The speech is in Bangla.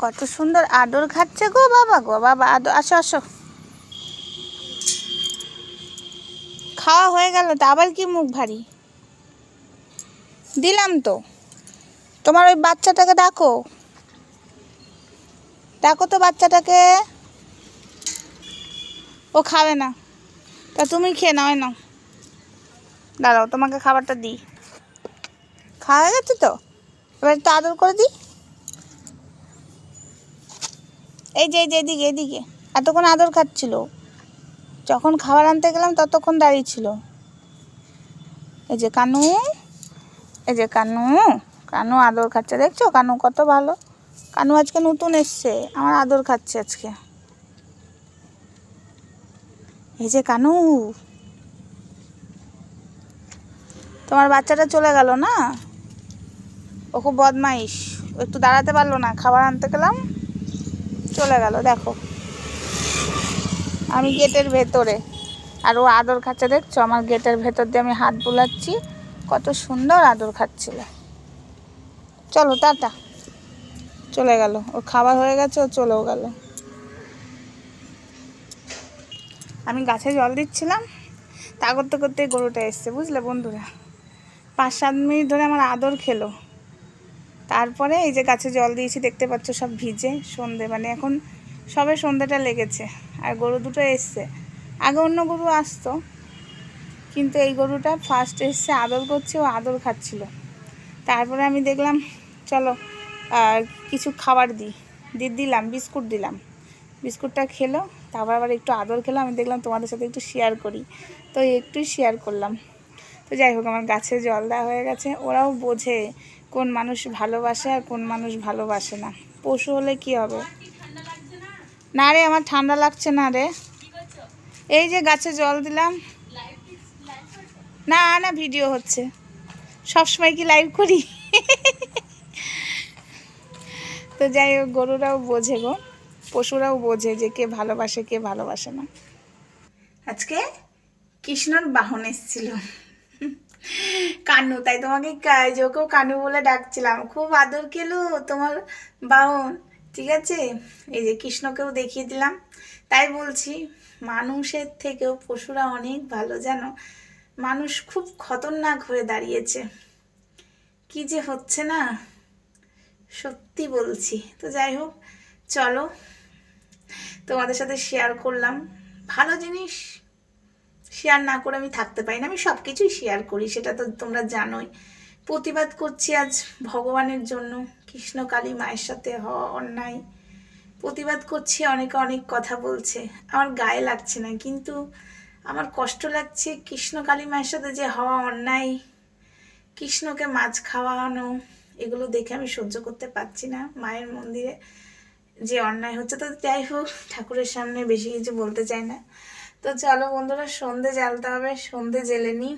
কত সুন্দর আদর খাচ্ছে গো বাবা গো, বাবা আদর আসো আসো। খাওয়া হয়ে গেল, তো আবার কি মুখ ভারী? দিলাম তো। তোমার ওই বাচ্চাটাকে ডাকো। ডাকো তো বাচ্চাটাকে। ও খাবে না। তা তুমি খেয়ে নাও নাও। দাঁড়াও, তোমাকে খাবারটা দিই। খাওয়া গেছে তো? এবার একটু আদর করে দিই। এই যে এদিকে এদিকে। এতক্ষণ আদর খাচ্ছিল। যখন খাবার আনতে গেলাম, ততক্ষণ দাঁড়িয়ে ছিল। এই যে কানু, এই যে কানু কানু আদর খাচ্ছে। দেখছ? কানু কত ভালো। কানু আজকে নতুন এসছে। আমার আদর খাচ্ছে আজকে। এই যে কানু। তোমার বাচ্চাটা চলে গেল না? ও খুব বদমাইশ। একটু দাঁড়াতে পারল না। খাবার আনতে গেলাম। চলে গেল, দেখো। আমি গেটের ভেতরে। আর ও আদর খাচ্ছে, দেখছ? আমার গেটের ভেতর দিয়ে আমি হাত বুলাচ্ছি। কত সুন্দর আদর খাচ্ছিল। চলো, টাটা। চলে গেল। ওর খাবার হয়ে গেছে, ও চলেও গেল। আমি গাছে জল দিচ্ছিলাম। তা করতে করতে গরুটা এসছে, বুঝলে বন্ধুরা? পাঁচ সাত মিনিট ধরে আমার আদর খেলো। তারপরে এই যে গাছে জল দিয়েছি, দেখতে পাচ্ছ সব ভিজে সন্ধে মানে এখন সবে সন্ধেটা লেগেছে। আর গরু দুটো এসছে। আগে অন্য গরু আসতো, কিন্তু এই গরুটা ফার্স্ট এসছে, আদর করছে, ও আদর খাচ্ছিল। তারপরে আমি দেখলাম, চলো কিছু খাবার দিই। দিয়ে দিলাম, বিস্কুট দিলাম। বিস্কুটটা খেলো, তারপর আবার একটু আদর খেলো, আমি দেখলাম তোমাদের সাথে একটু শেয়ার করি। তো একটুই শেয়ার করলাম। তো যাই হোক, আমার গাছে জল দেওয়া হয়ে গেছে, ওরাও বোঝে কোন মানুষ ভালোবাসে আর কোন মানুষ ভালোবাসে না। পশু হলে কি হবে? না রে, আমার ঠান্ডা লাগছে না রে। এই যে গাছে জল দিলাম। না না, ভিডিও হচ্ছে। সবসময় কি লাইভ করি? তো যাই হোক, গরুরাও বোঝে গো। পশুরাও বোঝে যে কে ভালোবাসে কে ভালোবাসে না। আজকে কৃষ্ণর বাহন এসেছিল। কানু, তাই তোমাকে ওকেও কানু বলে ডাকছিলাম। খুব আদর খেলো তোমার বাহন ঠিক আছে? এই যে কৃষ্ণকেও দেখিয়ে দিলাম। তাই বলছি, মানুষের থেকেও পশুরা অনেক ভালো, জানো? মানুষ খুব খতরনাক হয়ে দাঁড়িয়েছে। কি যে হচ্ছে না? সত্যি বলছি। তো যাই হোক, চলো তোমাদের সাথে শেয়ার করলাম। ভালো জিনিস শেয়ার না করে আমি থাকতে পারি না, আমি সব কিছুই শেয়ার করি, সেটা তো তোমরা জানোই। প্রতিবাদ করছি আজ ভগবানের জন্য, কৃষ্ণ কালী মায়ের সাথে হওয়া অন্যায়। প্রতিবাদ করছি, অনেকে অনেক কথা বলছে, আমার গায়ে লাগছে না, কিন্তু আমার কষ্ট লাগছে কৃষ্ণ কালী মায়ের সাথে যে হওয়া অন্যায়, কৃষ্ণকে মাছ খাওয়ানো, এগুলো দেখে আমি সহ্য করতে পারছি না, মায়ের মন্দিরে যে অন্যায় হচ্ছে, তো যাই হোক, ঠাকুরের সামনে বেশি কিছু বলতে চাই না। তো চলো বন্ধুরা সন্ধে জ্বালতে হবে সন্ধে জেলে নিই